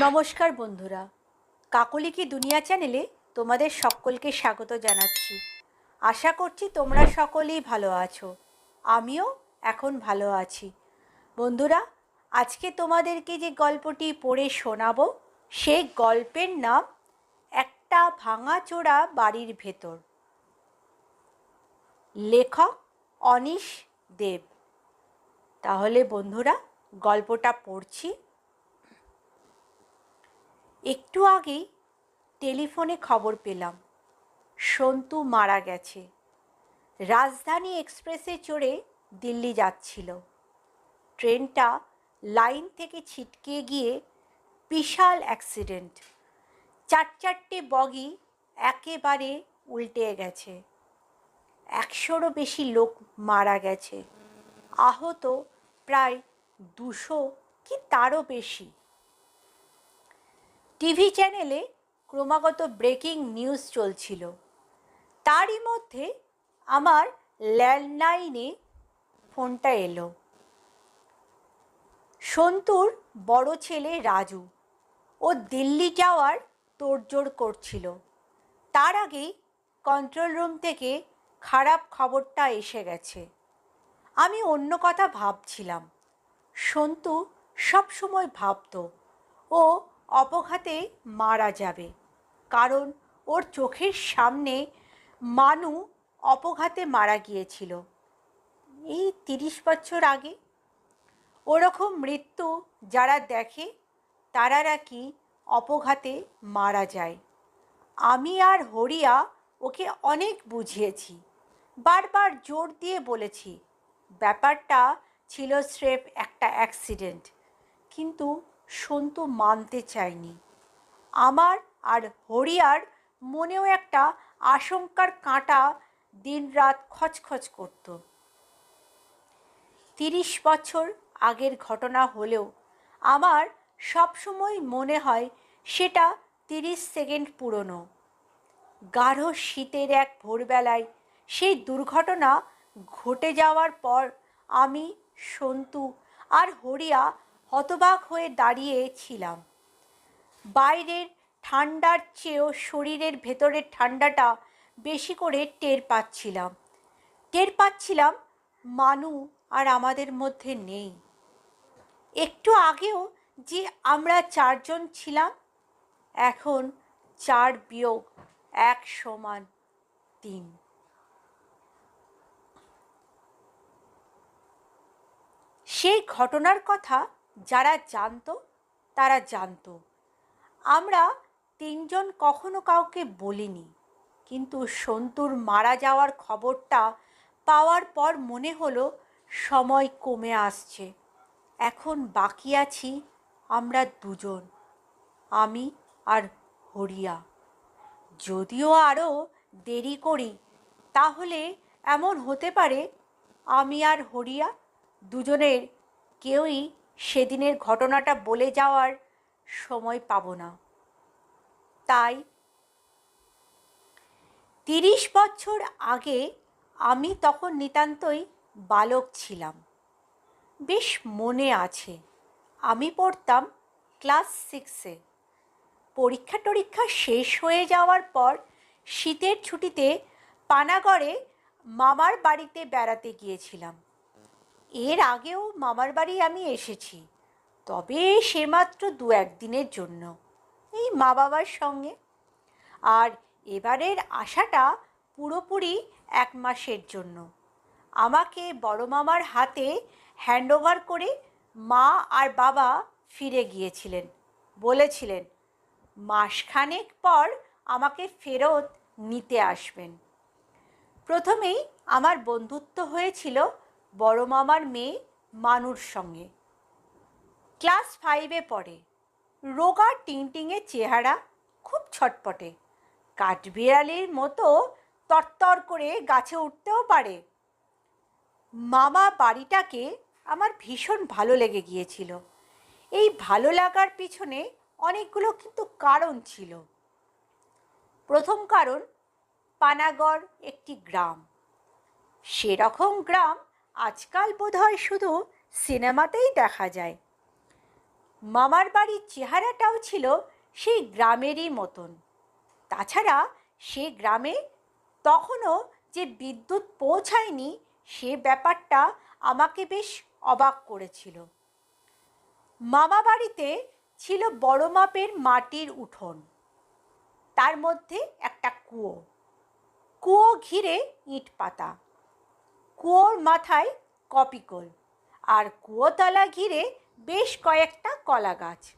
নমস্কার বন্ধুরা। কাকলি কি দুনিয়া চ্যানেলে তোমাদের সকলকে স্বাগত জানাচ্ছি। আশা করছি তোমরা সকলেই ভালো আছো। আমিও এখন ভালো আছি। বন্ধুরা, আজকে তোমাদেরকে যে গল্পটি পড়ে শোনাবো, সেই গল্পের নাম একটা ভাঙাচোরা বাড়ির ভেতর। লেখক অনিশ দেব। তাহলে বন্ধুরা, গল্পটা পড়ছি। একটু আগেই টেলিফোনে খবর পেলাম। সন্তু মারা গেছে। রাজধানী এক্সপ্রেসে চড়ে দিল্লি যাচ্ছিল। ট্রেনটা লাইন থেকে ছিটকে গিয়ে বিশাল অ্যাক্সিডেন্ট। চার চারটে বগি একেবারে উল্টে গেছে। একশোরও বেশি লোক মারা গেছে। আহত প্রায় দুশো কি তারও বেশি। টিভি চ্যানেলে ক্রমাগত ব্রেকিং নিউজ চলছিল। তারই মধ্যে আমার ল্যান্ডলাইনে ফোনটা এলো। সন্তুর বড় ছেলে রাজু ও দিল্লি যাওয়ার তোড়জোড় করছিল। তার আগেই কন্ট্রোল রুম থেকে খারাপ খবরটা এসে গেছে। আমি অন্য কথা ভাবছিলাম। সন্তু সবসময় ভাবতো ও অপঘাতে মারা যাবে। কারণ ওর চোখের সামনে মানু অপঘাতে মারা গিয়েছিল। এই তিরিশ বছর আগে ওরকম মৃত্যু যারা দেখে, তারা নাকি অপঘাতে মারা যায়। আমি আর হরিয়া ওকে অনেক বুঝিয়েছি। বারবার জোর দিয়ে বলেছি, ব্যাপারটা ছিল স্রেফ একটা অ্যাক্সিডেন্ট। কিন্তু সন্তু মানতে চায়নি। আমার আর হরিয়ার মনেও একটা আশঙ্কার কাঁটা দিনরাত খচখচ করত। তিরিশ বছর আগের ঘটনা হলেও আমার সবসময় মনে হয় সেটা তিরিশ সেকেন্ড পুরনো। গাঢ় শীতের এক ভোরবেলায় সেই দুর্ঘটনা ঘটে যাওয়ার পর আমি, সন্তু আর হরিয়া হতবাক হয়ে দাঁড়িয়েছিলাম বাইরের ঠান্ডার চেয়েও শরীরের ভেতরের ঠান্ডাটা বেশি করে টের পাচ্ছিলাম। টের পাচ্ছিলাম মানু আর আমাদের মধ্যে নেই। একটু আগেও যে আমরা চারজন ছিলাম, এখন চার বিয়োগ এক সমান তিন। সেই ঘটনার কথা যারা জানতো, তারা জানতো। আমরা তিনজন কখনো কাউকে বলিনি, কিন্তু সন্তুর মারা যাওয়ার খবরটা পাওয়ার পর মনে হলো সময় কমে আসছে। এখন বাকি আছি আমরা দুজন, আমি আর হরিয়া। যদিও আরও দেরি করি, তাহলে এমন হতে পারে আমি আর হরিয়া দুজনের কেউই সেদিনের ঘটনাটা বলে যাওয়ার সময় পাব না। তাই তিরিশ বছর আগে আমি তখন নিতান্তই বালক ছিলাম। বেশ মনে আছে, আমি পড়তাম ক্লাস সিক্সে পরীক্ষা টরীক্ষা শেষ হয়ে যাওয়ার পর শীতের ছুটিতে পানাগড়ে মামার বাড়িতে বেড়াতে গিয়েছিলাম। এর আগেও মামার বাড়ি আমি এসেছি। তবে সে মাত্র দু একদিনের জন্য, এই মা বাবার সঙ্গে। আর এবারের আশাটা পুরোপুরি এক মাসের জন্য। আমাকে বড় মামার হাতে হ্যান্ডওভার করে মা আর বাবা ফিরে গিয়েছিলেন। বলেছিলেন, মাসখানেক পর আমাকে ফেরত নিতে আসবেন। প্রথমেই আমার বন্ধুত্ব হয়েছিল বড় মামার মেয়ে মানুর সঙ্গে। ক্লাস ফাইভে পড়ে। রোগা টিংটিংয়ের চেহারা খুব ছটপটে। কাঠবিড়ালির মতো তরতর করে গাছে উঠতেও পারে। মামা বাড়িটাকে আমার ভীষণ ভালো লেগে গিয়েছিল। এই ভালো লাগার পিছনে অনেকগুলো কিন্তু কারণ ছিল। প্রথম কারণ, পানাগড় একটি গ্রাম। সেরকম গ্রাম আজকাল বোধহয় শুধু সিনেমাতেই দেখা যায়। মামার বাড়ির চেহারাটাও ছিল সেই গ্রামেরই মতন। তাছাড়া সে গ্রামে তখনও যে বিদ্যুৎ পৌঁছায়নি, সে ব্যাপারটা আমাকে বেশ অবাক করেছিল। মামা বাড়িতে ছিল বড় মাপের মাটির উঠোন। তার মধ্যে একটা কুয়ো। কুয়ো ঘিরে ইট পাতা কুয়োর মাথায় কপিকল আর কুয়োতলা ঘিরে বেশ কয়েকটা কলা গাছ।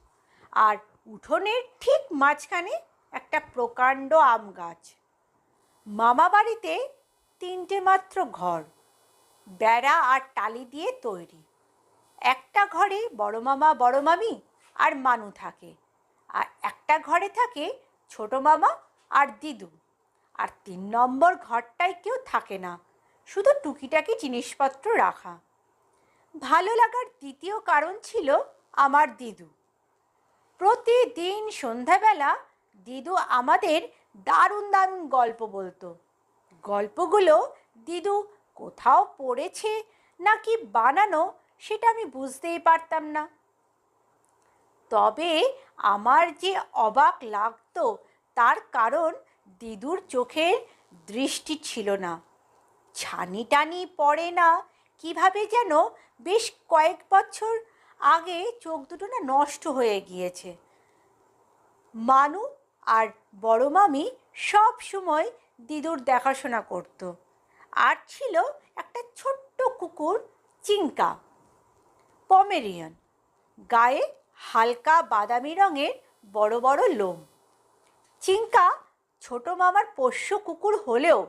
আর উঠোনের ঠিক মাঝখানে একটা প্রকাণ্ড আম গাছ। মামা বাড়িতে তিনটে মাত্র ঘর, বেড়া আর টালি দিয়ে তৈরি। একটা ঘরে বড় মামা, বড় মামি আর মানু থাকে। আর একটা ঘরে থাকে ছোট মামা আর দিদু। আর তিন নম্বর ঘরটায় কেউ থাকে না। শুধু টুকিটাকি জিনিসপত্র রাখা। ভালো লাগার দ্বিতীয় কারণ ছিল আমার দিদু। প্রতিদিন সন্ধ্যাবেলা দিদু আমাদের দারুণ দারুণ গল্প বলতো। গল্পগুলো দিদু কোথাও পড়েছে নাকি বানানো সেটা আমি বুঝতেই পারতাম না। তবে আমার যে অবাক লাগতো তার কারণ দিদুর চোখের দৃষ্টি ছিল না। ছানি টানি পড়ে না। কীভাবে যেন বেশ কয়েক বছর আগে চোখ দুটো না নষ্ট হয়ে গিয়েছে। মানু আর বড় মামি সব সময় দিদুর দেখাশোনা করত। আর ছিল একটা ছোট্ট কুকুর চিঙ্কা পমেরিয়ান। গায়ে হালকা বাদামি রঙের বড় বড় লোম। চিঙ্কা ছোট মামার পোষ্য কুকুর হলেও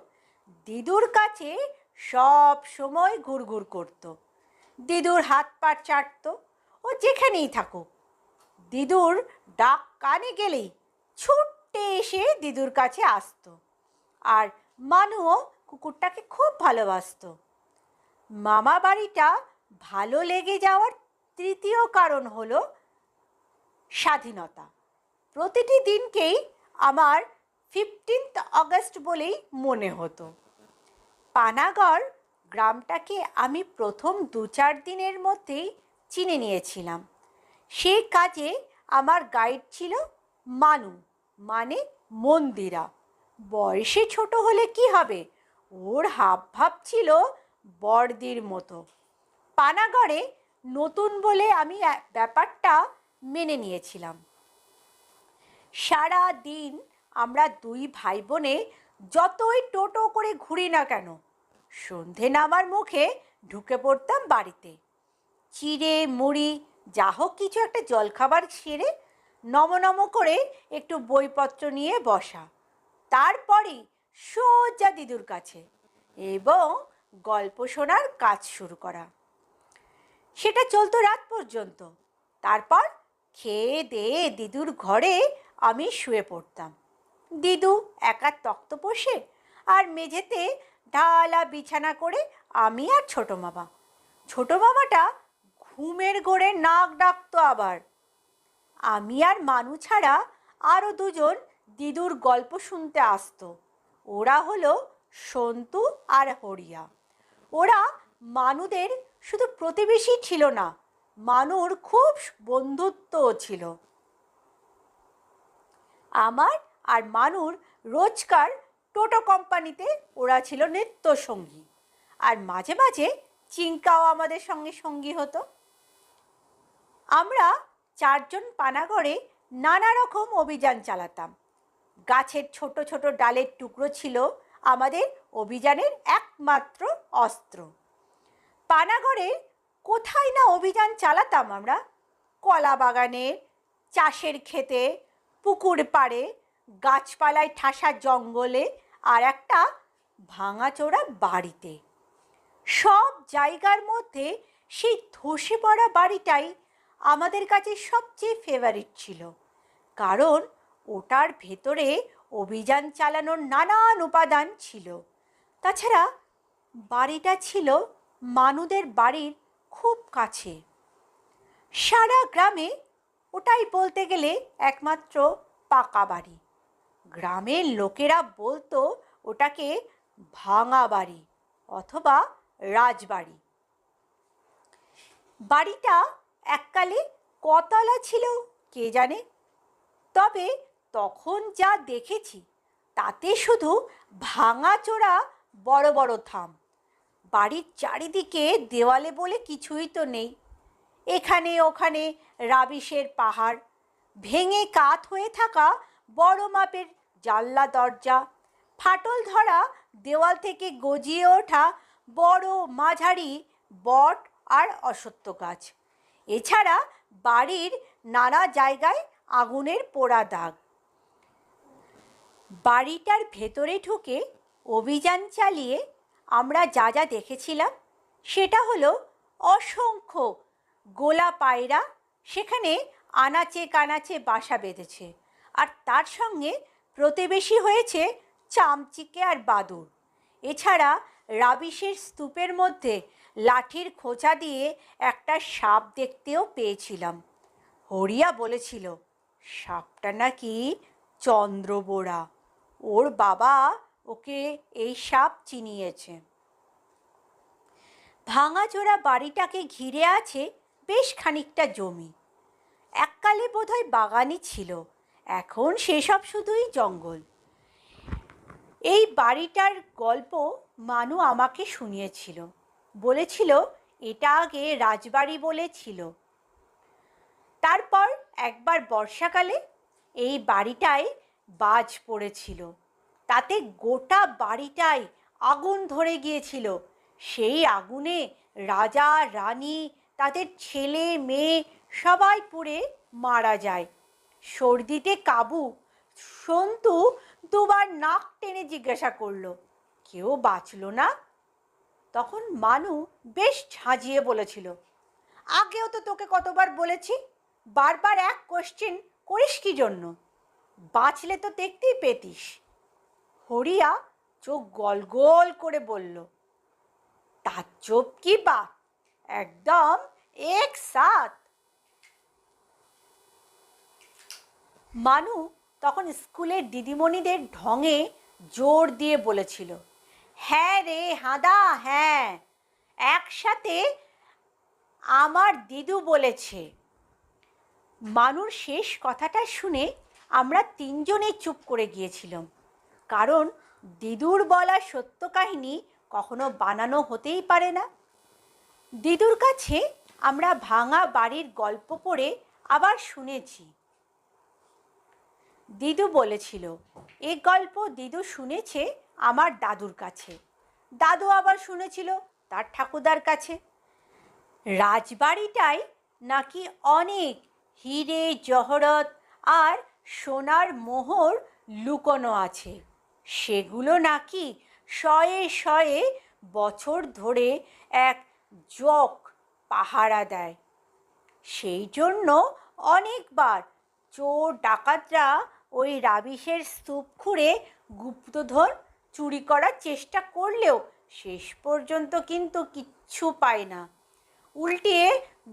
দিদুর কাছে সব সময় ঘুরঘুর করত। দিদুর হাত পা চাটতো ও যেখানেই থাকুক। দিদুর ডাক কানে গেলেই ছুটে এসে দিদুর কাছে আসতো। আর মানুও কুকুরটাকে খুব ভালোবাসতো। মামা বাড়িটা ভালো লেগে যাওয়ার তৃতীয় কারণ হলো স্বাধীনতা। প্রতিটি দিনকেই আমার ফিফটিন্থ অগস্ট বলেই মনে হতো। পানাগড় গ্রামটাকে আমি প্রথম দু চার দিনের মধ্যেই চিনে নিয়েছিলাম। সেই কাজে আমার গাইড ছিল মানু মানে মন্দিরা। বয়সে ছোট হলে কি হবে? ওর হাব ভাব ছিল বড়দির মতো। পানাগড়ে নতুন বলে আমি ব্যাপারটা মেনে নিয়েছিলাম। সারা দিন আমরা দুই ভাই বোনে যতই টোটো করে ঘুরি না কেন, সন্ধে নামার মুখে ঢুকে পড়তাম বাড়িতে। চিড়ে, মুড়ি, যা হোক কিছু একটা জলখাবার সেরে নম করে একটু বইপত্র নিয়ে বসা। তারপরেই সোজা দিদুর কাছে এবং গল্প শোনার কাজ শুরু করা। সেটা চলতো রাত পর্যন্ত। তারপর খেয়ে দিয়ে দিদুর ঘরে আমি শুয়ে পড়তাম। দিদু একা তক্ত বসে আর মেঝেতে ঢালা বিছানা করে আমি আর ছোট মামা। ছোট মামাটা ঘুমের ঘোরে নাক ডাকতো আবার। আমি আর মানু ছাড়া আরও দুজন দিদুর গল্প শুনতে আসতো। ওরা হলো সন্তু আর হরিয়া। ওরা মানুদের শুধু প্রতিবেশী ছিল না, মানুর খুব বন্ধুত্বও ছিল। আমার আর মানুর রোজকার টোটো কোম্পানিতে ওরা ছিল নিত্য সঙ্গী আর মাঝে মাঝে চিঙ্কাও আমাদের সঙ্গে সঙ্গী হতো। আমরা চারজন পানাগড়ে নানা রকম অভিযান চালাতাম। গাছের ছোট ছোট ডালের টুকরো ছিল আমাদের অভিযানের একমাত্র অস্ত্র। পানাগড়ে কোথায় না অভিযান চালাতাম আমরা? কলা বাগানে চাষের ক্ষেতে, পুকুর পাড়ে গাছপালায় ঠাসা জঙ্গলে আর একটা ভাঙাচোরা বাড়িতে। সব জায়গার মধ্যে সেই ধসে পড়া বাড়িটাই আমাদের কাছে সবচেয়ে ফেভারিট ছিল। কারণ ওটার ভেতরে অভিযান চালানোর নানান উপাদান ছিল। তাছাড়া বাড়িটা ছিল মানুদের বাড়ির খুব কাছে। সারা গ্রামে ওটাই বলতে গেলে একমাত্র পাকা বাড়ি। গ্রামের লোকেরা বলতো, ওটাকে ভাঙা বাড়ি অথবা রাজবাড়ি। বাড়িটা এককালে কতলা ছিল, কে জানে? তবে তখন যা দেখেছি, তাতে শুধু ভাঙাচোরা বড় বড় থাম। বাড়ির চারিদিকে দেওয়ালে বলে কিছুই তো নেই। এখানে ওখানে রাবিশের পাহাড়, ভেঙে কাত হয়ে থাকা বড় মাপের জানলা দরজা, ফাটল ধরা, দেওয়াল থেকে গজিয়ে ওঠা বড় মাঝারি বট আর অসত্য গাছ। এছাড়া বাড়ির নানা জায়গায় আগুনের পোড়া দাগ। বাড়িটার ভেতরে ঢুকে অভিযান চালিয়ে আমরা যা যা দেখেছিলাম, সেটা হলো অসংখ্য গোলা পায়রা, সেখানে আনাচে কানাচে বাসা বেঁধেছে। আর তার সঙ্গে প্রতিবেশী হয়েছে চামচিকে আর বাদুর এছাড়া রাবিশের স্তূপের মধ্যে লাঠির খোঁচা দিয়ে একটা সাপ দেখতেও পেয়েছিলাম। হরিয়া বলেছিল, সাপটা নাকি চন্দ্রবোড়া। ওর বাবা ওকে এই সাপ চিনিয়েছে। ভাঙাচোরা বাড়িটাকে ঘিরে আছে বেশ খানিকটা জমি। এককালে বোধহয় বাগানই ছিল। এখন সেসব শুধুই জঙ্গল। এই বাড়িটার গল্প মানু আমাকে শুনিয়েছিল। বলেছিল, এটা আগে রাজবাড়ি বলে ছিল। তারপর একবার বর্ষাকালে এই বাড়িটায় বাজ পড়েছিল। তাতে গোটা বাড়িটায় আগুন ধরে গিয়েছিল। সেই আগুনে রাজা, রানী, তাদের ছেলে, মেয়ে সবাই পুড়ে মারা যায়। সর্দিতে কাবু। সন্তু দুবার নাক টেনে জিজ্ঞাসা করল, কেউ বাঁচলো না? তখন মানু বেশ ঝাঁঝিয়ে বলেছিল, আগেও তো তোকে কতবার বলেছি, বারবার এক কোশ্চেন করিস কি জন্য? বাঁচলে তো দেখতেই পেতিস। হরিয়া চোখ গল গোল করে বলল তাজ্জব কি বা একদম এক সাথ মানু তখন স্কুলের দিদিমণিদের ঢঙে জোর দিয়ে বলেছিল হ্যাঁ রে হাদা হ্যাঁ। একসাথে আমার দিদু বলেছে। মানুর শেষ কথাটা শুনে আমরা তিনজনেই চুপ করে গিয়েছিলাম, কারণ দিদুর বলা সত্য কাহিনী কখনো বানানো হতেই পারে না। দিদুর কাছে আমরা ভাঙা বাড়ির গল্প পড়ে আবার শুনেছি দিদু বলেছিল, এ গল্প দিদু শুনেছে আমার দাদুর কাছে। দাদু আবার শুনেছিল তার ঠাকুরদার কাছে। রাজবাড়িটায় নাকি অনেক হিরে, জহরত আর সোনার মোহর লুকোনো আছে। সেগুলো নাকি শয়ে শয়ে বছর ধরে এক জক পাহারা দেয়। সেই জন্য অনেকবার চোর ডাকাতরা ওই রাবিশের স্তূপ খুঁড়ে গুপ্তধন চুরি করার চেষ্টা করলেও শেষ পর্যন্ত কিন্তু কিচ্ছু পায় না। উল্টে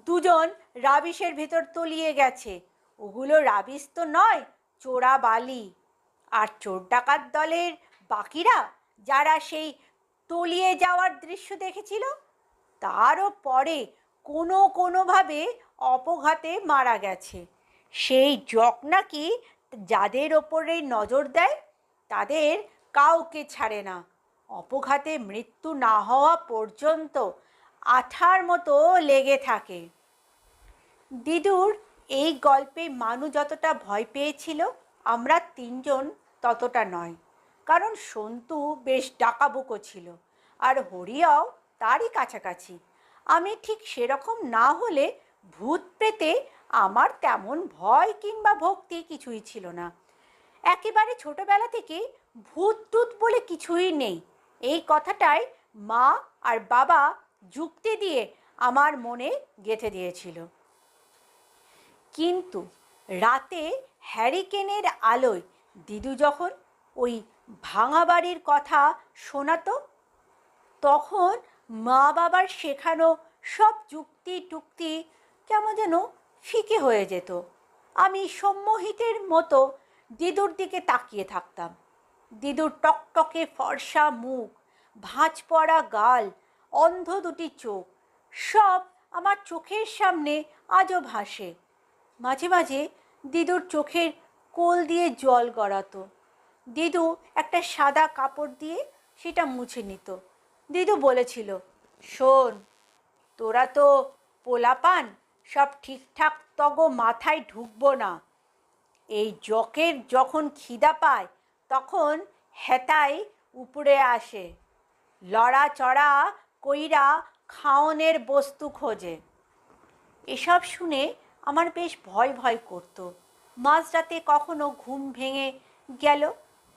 দুজন রাবিশের ভেতর তলিয়ে গেছে। ওগুলো রাবিশ তো নয়, চোরা বালি। আর চোর ডাকাত দলের বাকিরা যারা সেই তলিয়ে যাওয়ার দৃশ্য দেখেছিল, তারও পরে কোনো কোনোভাবে অপঘাতে মারা গেছে। সেই জক নাকি যাদের ওপরে নজর দেয়, তাদের কাউকে ছাড়ে না। অপঘাতে মৃত্যু না হওয়া পর্যন্ত আঠার মতো লেগে থাকে। দিদুর, এই গল্পে মানু যতটা ভয় পেয়েছিল, আমরা তিনজন ততটা নয়। কারণ সন্তু বেশ ডাকাবুকো ছিল, আর হরিয়াও তারই কাছাকাছি। আমি ঠিক সেরকম না হলে ভূত পেতে আমার তেমন ভয় কিংবা ভক্তি কিছুই ছিল না। একেবারে ছোটবেলা থেকে ভূত টুত বলে কিছুই নেই। এই কথাটাই মা আর বাবা যুক্তি দিয়ে আমার মনে গেঁথে দিয়েছিল। কিন্তু রাতে হ্যারিকেনের আলোয় দিদু যখন ওই ভাঙা বাড়ির কথা শোনাতো, তখন মা বাবার শেখানো সব যুক্তি টুক্তি কেমন যেন ফিকে হয়ে যেত। আমি সম্মোহিতের মতো দিদুর দিকে তাকিয়ে থাকতাম। দিদুর টকটকে ফর্সা মুখ, ভাঁজ পড়া গাল, অন্ধ দুটি চোখ, সব আমার চোখের সামনে আজও ভাসে। মাঝে মাঝে দিদুর চোখের কোল দিয়ে জল গড়াতো। দিদু একটা সাদা কাপড় দিয়ে সেটা মুছে নিত। দিদু বলেছিল, শোন, তোরা তো পোলাপান সব ঠিকঠাক তগ মাথায় ঢুকবো না। এই জকের যখন খিদা পায়, তখন হেতাই উপরে আসে। লড়া চড়া কইরা খাওনের বস্তু খোঁজে। এসব শুনে আমার বেশ ভয় ভয় করতো। মাঝরাতে কখনো ঘুম ভেঙে গেল,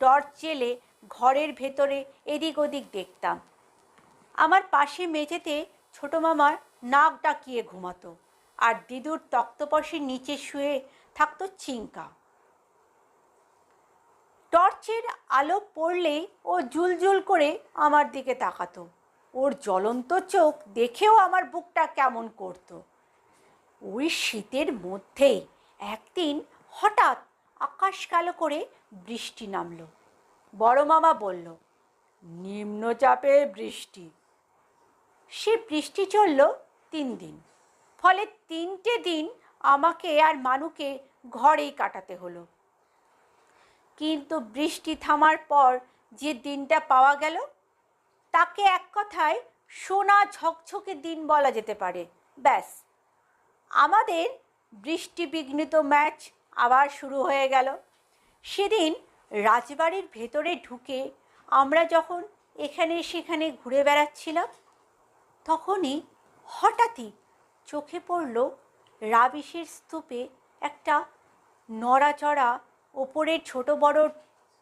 টর্চ জেলে ঘরের ভেতরে এদিক ওদিক দেখতাম। আমার পাশে মেঝেতে ছোটো মামার নাক ডাকিয়ে ঘুমাতো। আর দিদুর তক্তপশের নিচে শুয়ে থাকতো চিঙ্কা টর্চের আলো পড়লেই ও জুলজুল করে আমার দিকে তাকাতো। ওর জ্বলন্ত চোখ দেখেও আমার বুকটা কেমন করতো। ওই শীতের মধ্যেই একদিন হঠাৎ আকাশ কালো করে বৃষ্টি নামলো। বড় মামা বলল, নিম্নচাপে বৃষ্টি। সে বৃষ্টি চলল তিন দিন। ফলে তিনটে দিন আমাকে আর মানুকে ঘরেই কাটাতে হলো। কিন্তু বৃষ্টি থামার পর যে দিনটা পাওয়া গেল, তাকে এক কথায় সোনা ঝকঝকে দিন বলা যেতে পারে। ব্যাস। আমাদের বৃষ্টি বিঘ্নিত ম্যাচ আবার শুরু হয়ে গেল। সেদিন রাজবাড়ির ভেতরে ঢুকে আমরা যখন এখানে সেখানে ঘুরে বেড়াচ্ছিলাম, তখনই হঠাৎই চোখে পড়ল রাবিশের স্তূপে একটা নড়াচড়া ওপরের ছোট বড়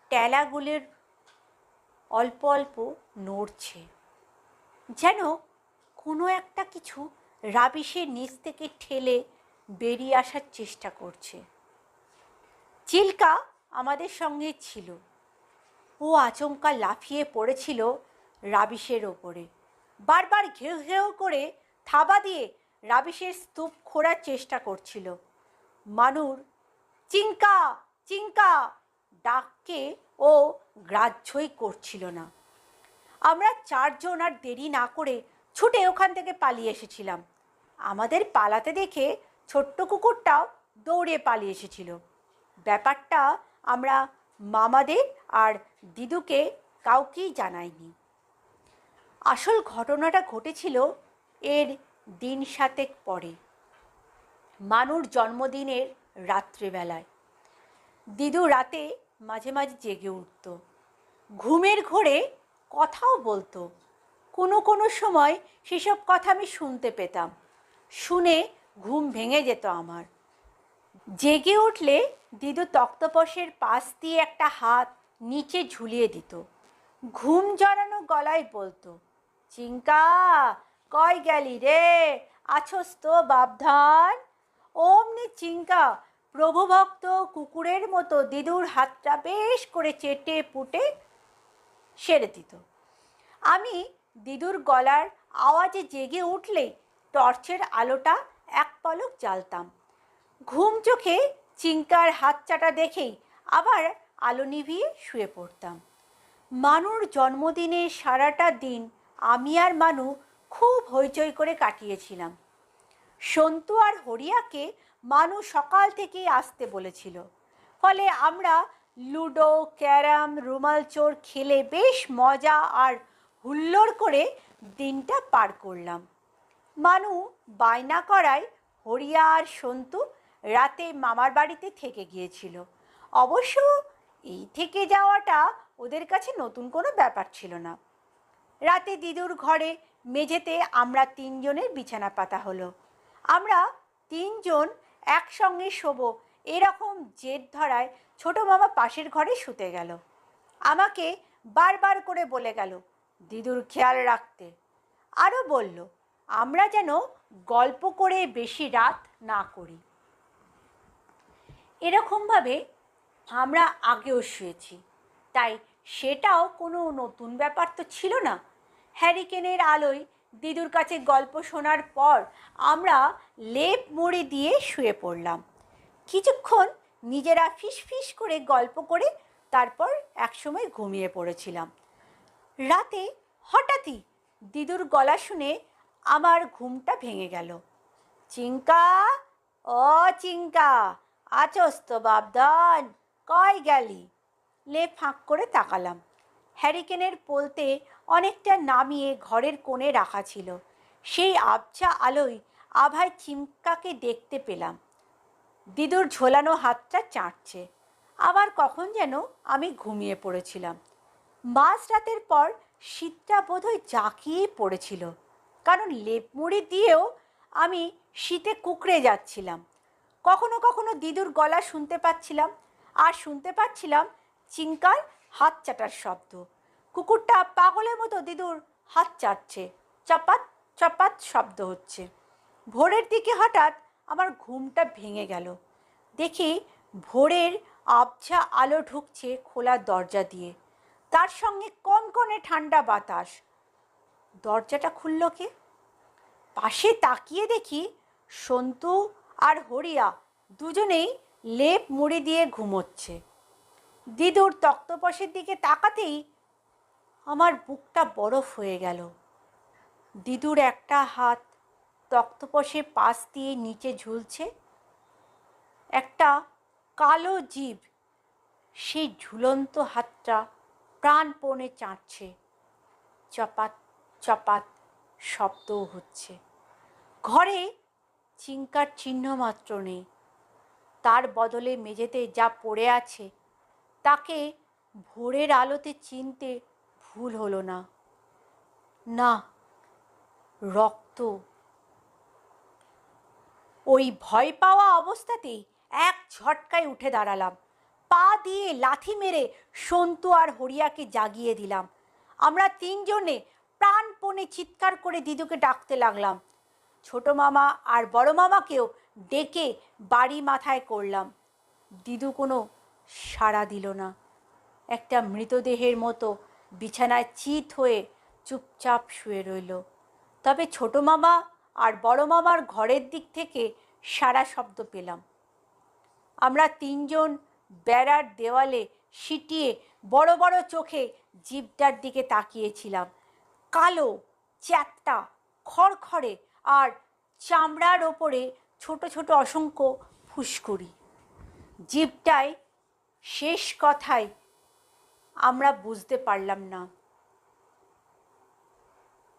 ট্যালাগুলির অল্প অল্প নড়ছে। যেন কোনো একটা কিছু রাবিশের নিচ থেকে ঠেলে বেরিয়ে আসার চেষ্টা করছে। চিল্কা আমাদের সঙ্গে ছিল। ও আচমকা লাফিয়ে পড়েছিল রাবিশের ওপরে। বারবার ঘেউ ঘেউ করে থাবা দিয়ে রাবিশের স্তূপ খোঁড়ার চেষ্টা করছিল। মানুর চিঙ্কা চিঙ্কা ডাককে ও গ্রাহ্যই করছিল না। আমরা চারজন আর দেরি না করে ছুটে ওখান থেকে পালিয়ে এসেছিলাম। আমাদের পালাতে দেখে ছোট্ট কুকুরটাও দৌড়ে পালিয়ে এসেছিল। ব্যাপারটা আমরা মামাদের আর দিদুকে কাউকেই জানাইনি। আসল ঘটনাটা ঘটেছিল এর দিন সাতেক পরে। মানুর জন্মদিনের রাত্রেবেলায়। দিদু রাতে মাঝে মাঝে জেগে উঠত। ঘুমের ঘোরে কথাও বলতো। কোনো কোনো সময় সেসব কথা আমি শুনতে পেতাম। শুনে ঘুম ভেঙে যেত আমার। জেগে উঠলে দিদু তক্তপোষের পাশ দিয়ে একটা হাত নিচে ঝুলিয়ে দিত। ঘুম জড়ানো গলায় বলতো চিঙ্কা কয় গেলি রে? আছস তো বাপধান। অমনি চিঙ্কা প্রভুভক্ত কুকুরের মতো দিদুর হাতটা বেশ করে চেটে পুটে সেরে দিত। আমি দিদুর গলার আওয়াজে জেগে উঠলেই টর্চের আলোটা এক পলক জ্বালতাম। ঘুম চোখে চিঙ্কার হাত চাটা দেখেই আবার আলো নিভিয়ে শুয়ে পড়তাম। মানুর জন্মদিনে সারাটা দিন আমি আর মানু খুব হইচই করে কাটিয়েছিলাম। সন্তু আর হরিয়াকে মানু সকাল থেকেই আসতে বলেছিল। ফলে আমরা লুডো, ক্যারাম, রুমাল চোর খেলে বেশ মজা আর হুল্লোড় করে দিনটা পার করলাম। মানু বায়না করায় হরিয়া আর সন্তু রাতে মামার বাড়িতে থেকে গিয়েছিল। অবশ্য এই থেকে যাওয়াটা ওদের কাছে নতুন কোনো ব্যাপার ছিল না। রাতে দিদুর ঘরে মেঝেতে আমরা তিনজনের বিছানা পাতা হলো। আমরা তিনজন একসঙ্গে শোবো, এরকম জেদ ধরায় ছোট মামা পাশের ঘরে শুতে গেল। আমাকে বারবার করে বলে গেল, দিদুর খেয়াল রাখতে। আরও বলল, আমরা যেন গল্প করে বেশি রাত না করি। এরকমভাবে আমরা আগেও শুয়েছি। তাই সেটাও কোনো নতুন ব্যাপার তো ছিল না। হ্যারিকেনের আলোয় দিদুর কাছে গল্প শোনার পর আমরা লেপ মুড়ি দিয়ে শুয়ে পড়লাম। কিছুক্ষণ নিজেরা ফিস করে গল্প করে তারপর একসময় ঘুমিয়ে পড়েছিলাম। রাতে হঠাৎই দিদুর গলা শুনে আমার ঘুমটা ভেঙে গেল। চিঙ্কা ও চিঙ্কা আচস্ত বাবদান কয় গেলি? লে ফাঁক করে তাকালাম। হ্যারিকেনের পোলতে অনেকটা নামিয়ে ঘরের কোণে রাখা ছিল। সেই আবছা আলোয় আভায় চিমকাকে দেখতে পেলাম। দিদুর ঝোলানো হাতটা চাঁটছে। আবার কখন যেন আমি ঘুমিয়ে পড়েছিলাম। মাঝ রাতের পর শীতটা বোধহয় জাঁকিয়ে পড়েছিল। কারণ লেপ মুড়ি দিয়েও আমি শীতে কুকড়ে যাচ্ছিলাম। কখনো কখনো দিদুর গলা শুনতে পাচ্ছিলাম, আর শুনতে পাচ্ছিলাম চিঙ্কার হাত চাটার শব্দ। কুকুরটা পাগলের মতো দিদুর হাত চাটছে। চাপাত চাপাত শব্দ হচ্ছে। ভোরের দিকে হঠাৎ আমার ঘুমটা ভেঙে গেল। দেখি ভোরের আবছা আলো ঢুকছে খোলা দরজা দিয়ে। তার সঙ্গে কনকনে ঠান্ডা বাতাস। দরজাটা খুলল কে? পাশে তাকিয়ে দেখি সন্তু আর হরিয়া দুজনেই লেপ মুড়ি দিয়ে ঘুমোচ্ছে। দিদুর তক্তপোষের দিকে তাকাতেই আমার বুকটা বরফ হয়ে গেল। দিদুর একটা হাত তক্তপোষে পাশ দিয়ে নিচে ঝুলছে। একটা কালো জীব সেই ঝুলন্ত হাতটা প্রাণপণে চাটছে চপাত চপাত শব্দও হচ্ছে। ঘরে চিঙ্কার চিহ্ন মাত্র নেই। তার বদলে মেঝেতে যা পড়ে আছে তাকে ভোরের আলোতে চিনতে ভুল হলো না। না, রক্ত। ওই ভয় পাওয়া অবস্থাতেই এক ঝটকায় উঠে দাঁড়ালাম। পা দিয়ে লাথি মেরে সন্তু আর হরিয়াকে জাগিয়ে দিলাম। আমরা তিনজনে প্রাণপণে চিৎকার করে দিদুকে ডাকতে লাগলাম। ছোট মামা আর বড় মামাকেও ডেকে বাড়ি মাথায় করলাম। দিদু কোনো সাড়া দিল না। একটা মৃতদেহের মতো বিছানায় চিত হয়ে চুপচাপ শুয়ে রইল। তবে ছোট মামা আর বড় মামার ঘরের দিক থেকে সারা শব্দ পেলাম। আমরা তিনজন বেড়ার দেওয়ালে সিটিয়ে বড় বড় চোখে জিভটার দিকে তাকিয়েছিলাম। কালো, চ্যাপ্টা, খড়খড়ে আর চামড়ার ওপরে ছোট ছোট অসংখ্য ফুসকুড়ি। জিভটায় শেষ কথায় আমরা বুঝতে পারলাম না।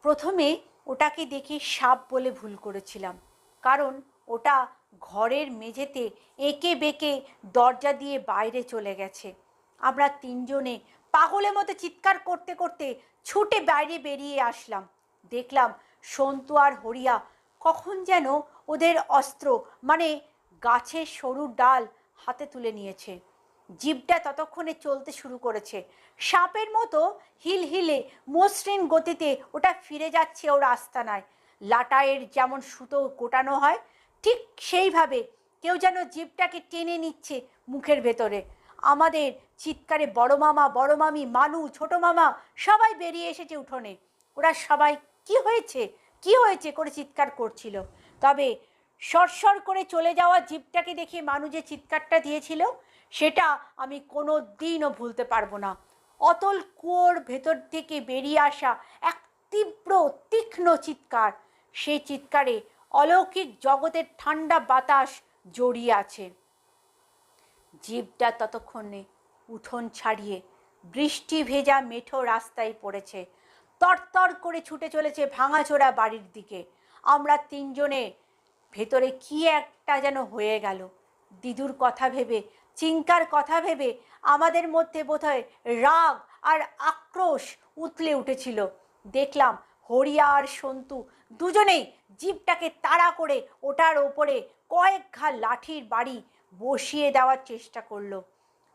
প্রথমে ওটাকে দেখে সাপ বলে ভুল করেছিলাম, কারণ ওটা ঘরের মেঝেতে এঁকে বেঁকে দরজা দিয়ে বাইরে চলে গেছে। আমরা তিনজনে পাগলের মতো চিৎকার করতে করতে ছুটে বাইরে বেরিয়ে আসলাম। দেখলাম সন্তু আর হরিয়া কখন যেন ওদের অস্ত্র মানে গাছের সরু ডাল হাতে তুলে নিয়েছে। জিভটা ততক্ষণে চলতে শুরু করেছে। সাপের মতো হিল হিলে মসৃণ গতিতে ওটা ফিরে যাচ্ছে ওর আস্তানায়। লাটায়ের যেমন সুতো কোটানো হয়, ঠিক সেইভাবে কেউ যেন জিভটাকে টেনে নিচ্ছে মুখের ভেতরে। আমাদের চিৎকারে, বড় মামা, বড় মামি, মানু, ছোট মামা, সবাই বেরিয়ে এসেছে উঠোনে। ওরা সবাই, কি হয়েছে? কি হয়েছে? করে চিৎকার করছিল। তবে সরসর করে চলে যাওয়া জিপটাকে দেখে মানু যে চিৎকারটা দিয়েছিল সেটা আমি কোনো দিনও ভুলতে পারব না। অতল কুয়োর ভেতর থেকে বেরিয়ে আসা এক তীব্র, তীক্ষ্ণ চিৎকার। সেই চিৎকারে অলৌকিক জগতের ঠান্ডা বাতাস জড়িয়ে আছে। জিভটা ততক্ষণে উঠোন ছাড়িয়ে বৃষ্টি ভেজা মেঠো রাস্তায় পড়েছে। তরতর করে ছুটে চলেছে ভাঙাচোরা বাড়ির দিকে। আমরা তিনজনে ভেতরে কি একটা যেন হয়ে গেল। দিদুর কথা ভেবে চিঙ্কার কথা ভেবে আমাদের মধ্যে বোধহয় রাগ আর আক্রোশ উতলে উঠেছিল। দেখলাম হরিয়া আর সন্তু দুজনেই জিপটাকে তাড়া করে ওটার ওপরে কয়েক ঘা লাঠির বাড়ি বসিয়ে দেওয়ার চেষ্টা করল।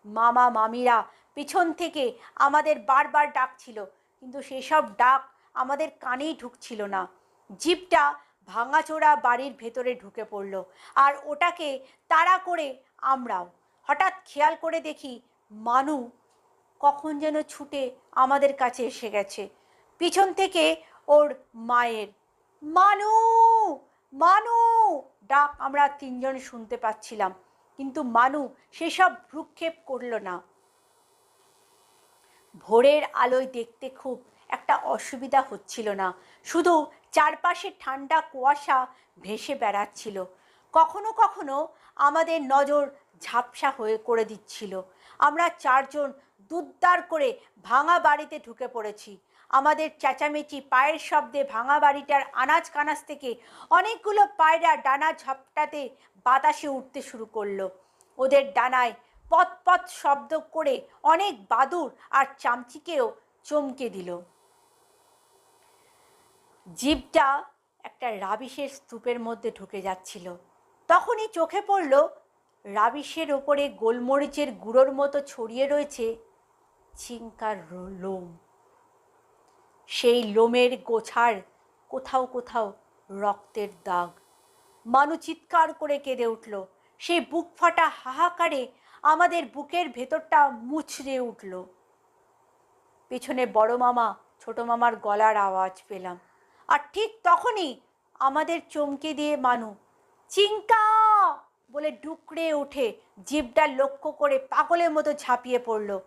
মামা, মামিরা পিছন থেকে আমাদের বারবার ডাকছিল, কিন্তু সেসব ডাক আমাদের কানেই ঢুকছিল না। জিপটা ভাঙাচোরা বাড়ির ভেতরে ঢুকে পড়ল, আর ওটাকে তাড়া করে আমরাও হঠাৎ খেয়াল করে দেখি মানু কখন যেন ছুটে আমাদের কাছে এসে গেছে। পিছন থেকে ওর মায়ের, মানু মানু! ডাক আমরা তিনজন শুনতে পাচ্ছিলাম, কিন্তু মানু সেসব ভ্রুক্ষেপ করল না। ভোরের আলোয় দেখতে খুব একটা অসুবিধা হচ্ছিল না, শুধু চারপাশে ঠান্ডা কুয়াশা ভেসে বেড়াচ্ছিল। কখনো কখনো আমাদের নজর ঝাপসা হয়ে করে দিচ্ছিল। আমরা চারজন দুদ্দার করে ভাঙা বাড়িতে ঢুকে পড়েছি। আমাদের চেঁচামেচি পায়ের শব্দে ভাঙা বাড়িটার আনাজ কানাজ থেকে অনেকগুলো পায়রা ডানা ঝপটাতে বাতাসে উঠতে শুরু করল। ওদের ডানায় পথ শব্দ করে অনেক বাদুর আর চামচিকেও চমকে দিল। জীবটা একটা রাবিশের স্তূপের মধ্যে ঢুকে যাচ্ছিল। তখনই চোখে পড়ল রাবিশের ওপরে গোলমরিচের গুঁড়োর মতো ছড়িয়ে রয়েছে চিঙ্কার লোম। সেই লোমের গোছার কোথাও কোথাও রক্তের দাগ। মানু চিৎকার করে কেঁদে উঠল। সেই বুক ফাটা হাহাকারে আমাদের বুকের ভেতরটা মুচড়ে উঠল। পেছনে বড় মামা, ছোট মামার গলার আওয়াজ পেলাম। আর ঠিক তখনই আমাদের চমকে দিয়ে মানু চিঙ্কা বলে ডুকরে উঠে জিভটা লক্ষ্য করে পাগলের মতো ঝাঁপিয়ে পড়ল।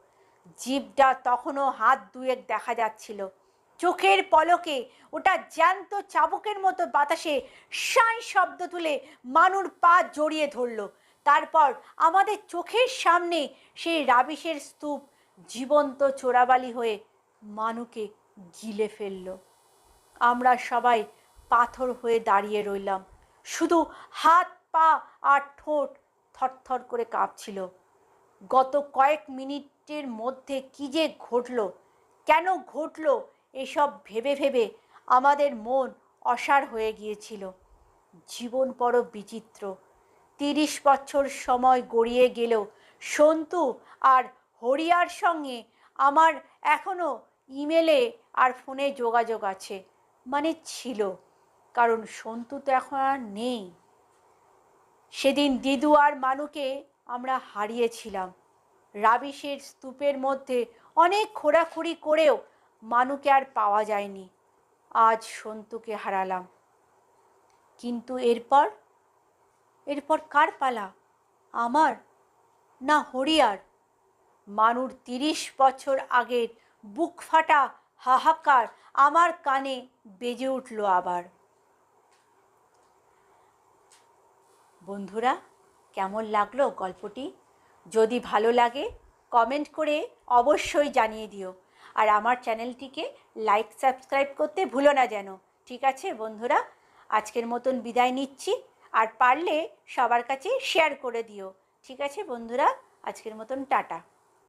জিভটা তখনও হাত দুয়েক দেখা যাচ্ছিল। চোখের পলকে ওটা জ্যান্ত চাবুকের মতো বাতাসে সাই শব্দ তুলে মানুর পা জড়িয়ে ধরল। তারপর আমাদের চোখের সামনে সেই রাবিশের স্তূপ জীবন্ত চোরাবালি হয়ে মানুকে গিলে ফেলল। আমরা সবাই পাথর হয়ে দাঁড়িয়ে রইলাম। শুধু হাত পা আর ঠোঁট থরথর করে কাঁপছিল। গত কয়েক মিনিটের মধ্যে কী যে ঘটলো, কেন ঘটলো, এসব ভেবে ভেবে আমাদের মন অসাড় হয়ে গিয়েছিল। জীবন বড় বিচিত্র। তিরিশ বছর সময় গড়িয়ে গেলেও সন্তু আর হরিয়ার সঙ্গে আমার এখনও ইমেলে আর ফোনে যোগাযোগ আছে মানে ছিল। কারণ সন্তু তো এখন আর নেই। সেদিন দিদু আর মানুকে আমরা হারিয়েছিলাম। রাবিশের স্তূপের মধ্যে অনেক খোঁড়াখুড়ি করেও মানুকে আর পাওয়া যায়নি। আজ সন্তুকে হারালাম। কিন্তু এরপর? এরপর কার পালা? আমার? না হরিয়ার? মানুর তিরিশ বছর আগের বুক ফাটা হাহাকার আমার কানে বেজে উঠল আবার। বন্ধুরা, কেমন লাগল গল্পটি? যদি ভালো লাগে কমেন্ট করে অবশ্যই জানিয়ে দিও। আর আমার চ্যানেলটিকে লাইক সাবস্ক্রাইব করতে ভুলো না যেন। ঠিক আছে বন্ধুরা? আজকের মতন বিদায় নিচ্ছি। আর পারলে সবার কাছে শেয়ার করে দিও। ঠিক আছে বন্ধুরা? আজকের মতন টাটা।